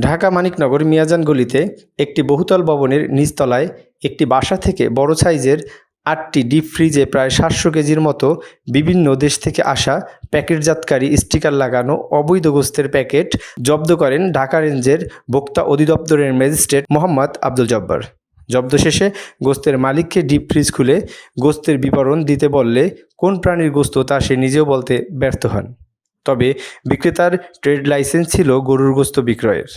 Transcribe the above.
ঢাকা মানিকনগর মিয়াজান গলিতে একটি বহুতল ভবনের নিচতলায় একটি বাসা থেকে বড় সাইজের আটটি ডিপ ফ্রিজে প্রায় সাতশো কেজির মতো বিভিন্ন দেশ থেকে আসা প্যাকেটজাতকারী স্টিকার লাগানো অবৈধ গোস্তের প্যাকেট জব্দ করেন ঢাকা রেঞ্জের ভোক্তা অধিদপ্তরের ম্যাজিস্ট্রেট মোহাম্মদ আব্দুল জব্বার। জব্দ শেষে গোস্তের মালিককে ডিপ ফ্রিজ খুলে গোস্তের বিবরণ দিতে বললে, কোন প্রাণীর গোস্ত তা সে নিজেও বলতে ব্যর্থ হন। তবে বিক্রেতার ট্রেড লাইসেন্স ছিল গরুর গোস্ত বিক্রয়ের।